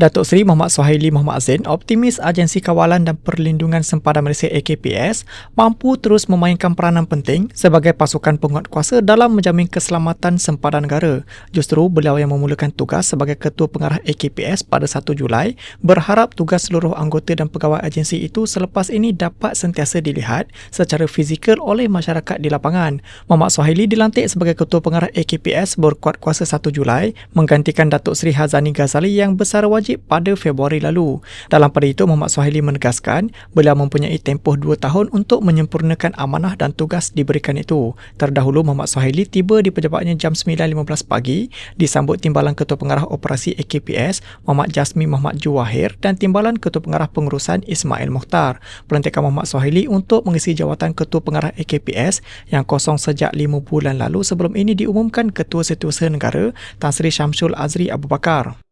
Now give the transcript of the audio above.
Datuk Seri Muhammad Suhaili Muhammad Zain optimis Agensi Kawalan dan Perlindungan Sempadan Malaysia AKPS mampu terus memainkan peranan penting sebagai pasukan penguat kuasa dalam menjamin keselamatan sempadan negara. Justru beliau yang memulakan tugas sebagai Ketua Pengarah AKPS pada 1 Julai berharap tugas seluruh anggota dan pegawai agensi itu selepas ini dapat sentiasa dilihat secara fizikal oleh masyarakat di lapangan. Muhammad Suhaili dilantik sebagai Ketua Pengarah AKPS berkuat kuasa 1 Julai menggantikan Datuk Seri Hazani Ghazali yang besar wajib wajib pada Februari lalu. Dalam pada itu, Muhammad Suhaili menegaskan beliau mempunyai tempoh dua tahun untuk menyempurnakan amanah dan tugas diberikan itu. Terdahulu, Muhammad Suhaili tiba di pejabatnya jam 9.15 pagi disambut Timbalan Ketua Pengarah Operasi AKPS Muhammad Jasmi Muhammad Juwahir dan Timbalan Ketua Pengarah Pengurusan Ismail Mukhtar. Pelantikan Muhammad Suhaili untuk mengisi jawatan Ketua Pengarah AKPS yang kosong sejak lima bulan lalu sebelum ini diumumkan Ketua Setiausaha Negara Tan Sri Syamsul Azri Abu Bakar.